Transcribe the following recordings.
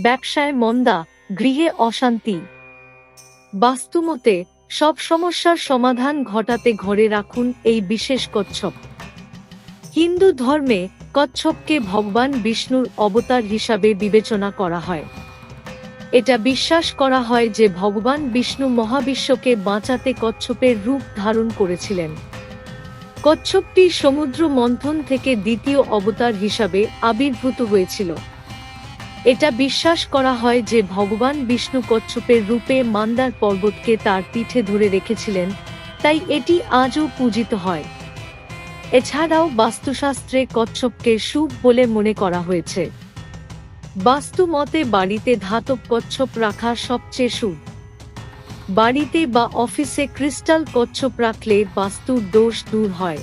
ব্যবসায় মন্দা, গৃহে অশান্তি। বাস্তুমতে, সব সমস্যার সমাধান ঘটাতে ঘরে রাখুন এই বিশেষ কচ্ছপ। হিন্দু ধর্মে কচ্ছপকে ভগবান বিষ্ণুর অবতার হিসাবে বিবেচনা করা হয়। এটা বিশ্বাস করা হয় যে ভগবান বিষ্ণু মহাবিশ্বকে বাঁচাতে কচ্ছপের রূপ ধারণ করেছিলেন। কচ্ছপটি সমুদ্র মন্থন থেকে দ্বিতীয় অবতার হিসাবে আবির্ভূত হয়েছিল। এটা বিশ্বাস করা হয় যে ভগবান বিষ্ণু কচ্ছপের রূপে মান্দার পর্বতকে তার পিঠে ধরে রেখেছিলেন, তাই এটি আজও পূজিত হয়। এছাড়াও বাস্তুশাস্ত্রে কচ্ছপকে শুভ বলে মনে করা হয়েছে। বাস্তু মতে বাড়িতে ধাতব কচ্ছপ রাখা সবচেয়ে শুভ বাড়িতে বা অফিসে ক্রিস্টাল কচ্ছপ রাখলে বাস্তুর দোষ দূর হয়।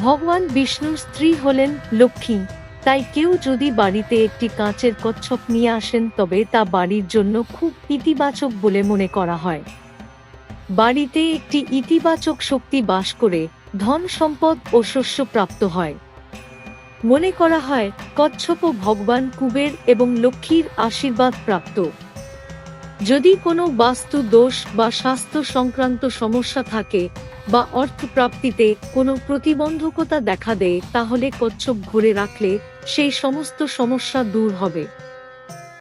ভগবান বিষ্ণুর স্ত্রী হলেন লক্ষ্মী। তাই কেউ যদি বাড়িতে একটি কাঁচের কচ্ছপ নিয়ে আসেন, তবে তা বাড়ির জন্য খুব ইতিবাচক বলে মনে করা হয়। বাড়িতে একটি ইতিবাচক শক্তি বাস করে ধন সম্পদ ও শস্য প্রাপ্ত হয়। মনে করা হয় কচ্ছপ ও ভগবান কুবের এবং লক্ষ্মীর আশীর্বাদ প্রাপ্ত। যদি কোনো বাস্তু দোষ বা স্বাস্থ্য সংক্রান্ত সমস্যা থাকে বা অর্থ প্রাপ্তিতে কোনো প্রতিবন্ধকতা দেখা দেয়, তাহলে কচ্ছপ ঘুরে রাখলে সেই সমস্ত সমস্যা দূর হবে।